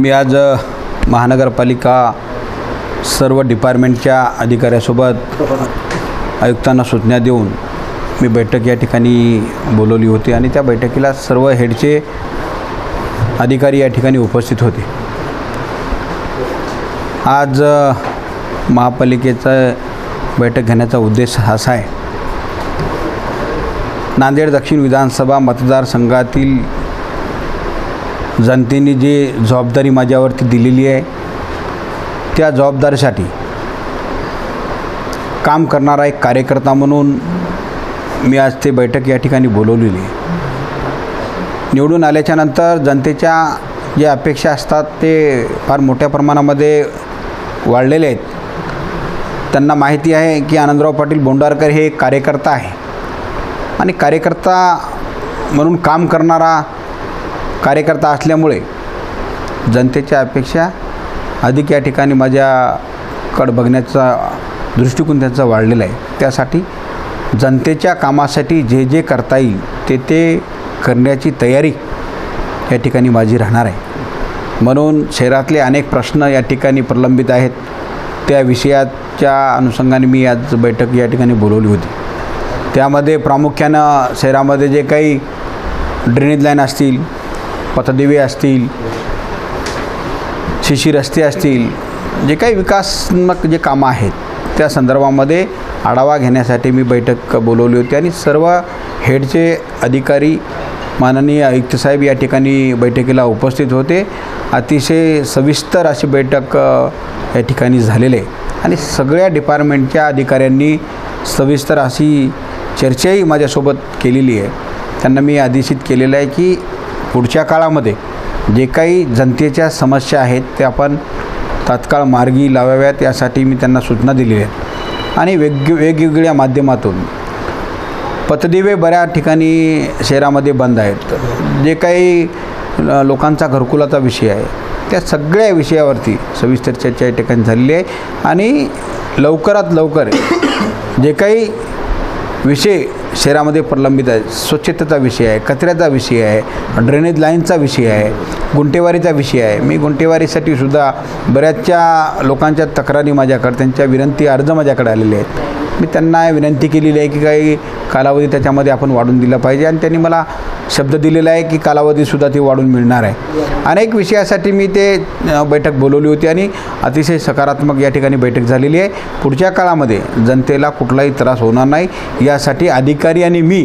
मी आज महानगरपालिका सर्व डिपार्टमेंटच्या अधिकाऱ्यासोबत आयुक्तांना सूचना देऊन मी बैठक या ठिकाणी बोलवली होती आणि त्या बैठकीला सर्व हेडचे अधिकारी या ठिकाणी उपस्थित होते. आज महापालिकेचा बैठक घेण्याचा उद्देश असा आहे. नांदेड दक्षिण विधानसभा मतदारसंघातील जनतेने जी जबाबदारी माझ्यावरती दिलेली आहे त्या जबाबदारीसाठी काम करणारा एक कार्यकर्ता म्हणून मी आज ते बैठक या ठिकाणी बोलवलेली आहे. निवडून आल्याच्यानंतर जनतेच्या ज्या अपेक्षा असतात ते फार मोठ्या प्रमाणामध्ये वाढलेले आहेत. त्यांना माहिती आहे की आनंदराव पाटील बोंडारकर हे एक कार्यकर्ता आहे. आणि कार्यकर्ता म्हणून काम करणारा कार्यकर्ता असल्यामुळे जनतेच्या अपेक्षा अधिक या ठिकाणी माझ्याकडं बघण्याचा दृष्टिकोन त्यांचा वाढलेला आहे. त्यासाठी जनतेच्या कामासाठी जे जे करता येईल ते ते करण्याची तयारी या ठिकाणी माझी राहणार आहे. म्हणून शहरातले अनेक प्रश्न या ठिकाणी प्रलंबित आहेत. त्या विषयाच्या अनुषंगाने मी आज बैठक या ठिकाणी बोलवली होती. त्यामध्ये प्रामुख्यानं शहरामध्ये जे काही ड्रेनेज लाईन असतील पथदिवे असतील शिशी रस्ते असतील जे काही विकासात्मक जे कामं आहेत त्या संदर्भामध्ये आढावा घेण्यासाठी मी बैठक बोलवली होती आणि सर्व हेडचे अधिकारी माननीय आयुक्त साहेब या ठिकाणी बैठकीला उपस्थित होते. अतिशय सविस्तर अशी बैठक या ठिकाणी झालेली आहे. आणि सगळ्या डिपार्टमेंटच्या अधिकाऱ्यांनी सविस्तर अशी चर्चाही माझ्यासोबत केलेली आहे. त्यांना मी आदेशित केलेलं आहे की पुढच्या काळामध्ये जे काही जनतेच्या समस्या आहेत ते आपण तात्काळ मार्गी लावाव्यात यासाठी मी त्यांना सूचना दिलेल्या आहेत. आणि वेग वेगवेगळ्या माध्यमातून पथदिवे बऱ्याच ठिकाणी शहरामध्ये बंद आहेत. जे काही लोकांचा घरकुलाचा विषय आहे त्या सगळ्या विषयावरती सविस्तर चर्चा या ठिकाणी झालेली आहे. आणि लवकरात लवकर जे काही विषय शहरामध्ये प्रलंबित आहे. स्वच्छतेचा विषय आहे कचऱ्याचा विषय आहे ड्रेनेज लाईनचा विषय आहे गुंटेवारीचा विषय आहे. मी गुंटेवारीसाठी सुद्धा बऱ्याचशा लोकांच्या तक्रारी माझ्याकडे त्यांच्या विनंती अर्ज माझ्याकडे आलेले आहेत. मी त्यांना विनंती केलेली आहे की काही कालावधी त्याच्यामध्ये आपण वाढून दिला पाहिजे आणि त्यांनी मला शब्द दिलेला आहे की कालावधीसुद्धा ती वाढून मिळणार आहे. अनेक विषयासाठी मी ते बैठक बोलवली होती आणि अतिशय सकारात्मक या ठिकाणी बैठक झालेली आहे. पुढच्या काळामध्ये जनतेला कुठलाही त्रास होणार नाही. यासाठी अधिकारी आणि मी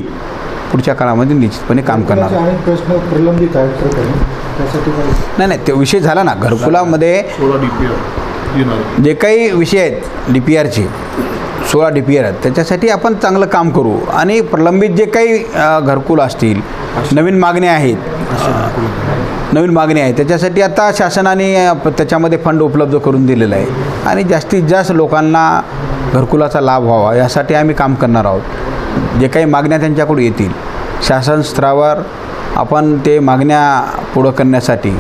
पुढच्या काळामध्ये निश्चितपणे काम करणार आहोत. अनेक प्रश्न प्रलंबित आहेत प्रकरणी त्यासाठी काही नाही नाही ते विषय झाला ना. घरकुलामध्ये सोळा डी पी आर येणार. जे काही विषय आहेत डी पी आरचे सोळा डी पी आर आहेत. त्याच्यासाठी आपण चांगलं काम करू. आणि प्रलंबित जे काही घरकुल असतील नवीन मागण्या आहेत. नवीन मागणी आहे त्याच्यासाठी आता शासनाने त्याच्यामध्ये फंड उपलब्ध करून दिलेला आहे. आणि जास्तीत जास्त लोकांना घरकुलाचा लाभ व्हावा यासाठी आम्ही काम करणार आहोत. जे काही मागण्या त्यांच्याकडून येतील. शासन स्तरावर आपण ते मागण्या पुढं करण्यासाठी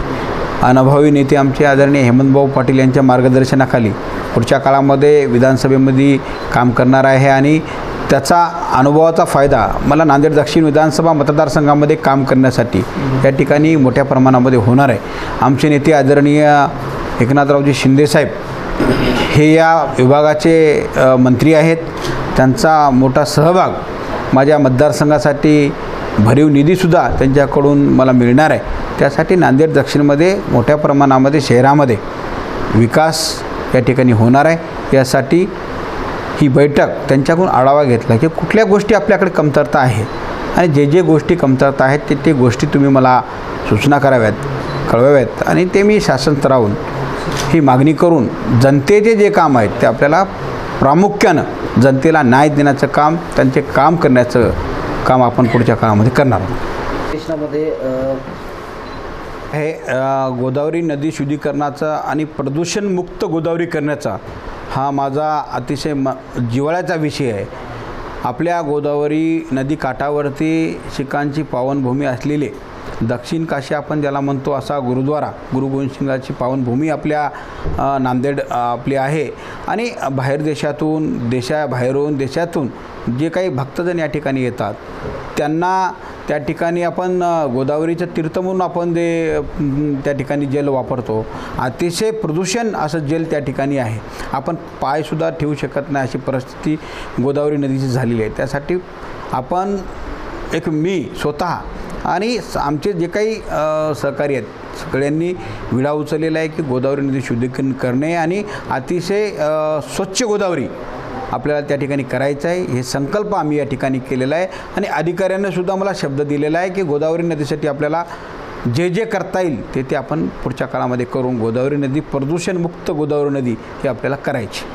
अनुभवी नेते आमचे आदरणीय हेमंतभाऊ पाटील यांच्या मार्गदर्शनाखाली पुढच्या काळामध्ये विधानसभेमध्ये काम करणार आहे आणि त्याचा अनुभवाचा फायदा मला नांदेड दक्षिण विधानसभा मतदारसंघामध्ये काम करण्यासाठी या ठिकाणी मोठ्या प्रमाणामध्ये होणार आहे. आमचे नेते आदरणीय एकनाथरावजी शिंदेसाहेब हे या विभागाचे मंत्री आहेत. त्यांचा मोठा सहभाग माझ्या मतदारसंघासाठी भरीव निधीसुद्धा त्यांच्याकडून मला मिळणार आहे. त्यासाठी नांदेड दक्षिणमध्ये मोठ्या प्रमाणामध्ये शहरामध्ये विकास या ठिकाणी होणार आहे. यासाठी ही बैठक त्यांच्याकडून आढावा घेतला की कुठल्या गोष्टी आपल्याकडे कमतरता आहे? आणि जे जे गोष्टी कमतरता आहेत ते ते गोष्टी तुम्ही मला सूचना कराव्यात कळवाव्यात. आणि ते मी शासन स्तरावून ही मागणी करून जनतेचे जे काम आहेत ते आपल्याला प्रामुख्यानं जनतेला न्याय देण्याचं काम त्यांचे काम करण्याचं काम आपण पुढच्या काळामध्ये करणार आहोत. हे गोदावरी नदी शुद्धीकरणाचा आणि प्रदूषणमुक्त गोदावरी करण्याचा हा माझा अतिशय म जिव्हाळ्याचा विषय आहे. आपल्या गोदावरी नदी काठावरती शिखांची पावनभूमी असलेली दक्षिण काशी आपण ज्याला म्हणतो असा गुरुद्वारा गुरु गोविंदसिंगाची पावनभूमी आपल्या नांदेड आपली आहे. आणि बाहेर देशातून देशाबाहेरून देशातून जे काही भक्तजन या ठिकाणी येतात त्यांना त्या ठिकाणी आपण गोदावरीचं तीर्थ म्हणून आपण जे त्या ठिकाणी जेल वापरतो अतिशय प्रदूषण असं जेल त्या ठिकाणी आहे. आपण पायसुद्धा ठेवू शकत नाही अशी परिस्थिती गोदावरी नदीची झालेली आहे. त्यासाठी आपण एक मी स्वतः. आणि स- आमचे जे काही सहकारी आहेत सगळ्यांनी विडा उचललेला आहे की गोदावरी नदी शुद्धीकरण करणे आणि अतिशय स्वच्छ गोदावरी आपल्याला त्या ठिकाणी करायचं आहे. हे संकल्प आम्ही या ठिकाणी केलेला आहे. आणि अधिकाऱ्यांनी सुद्धा मला शब्द दिलेला आहे की गोदावरी नदीसाठी आपल्याला जे जे करता येईल ते ते आपण पुढच्या काळामध्ये करून गोदावरी नदी प्रदूषणमुक्त गोदावरी नदी ही आपल्याला करायची.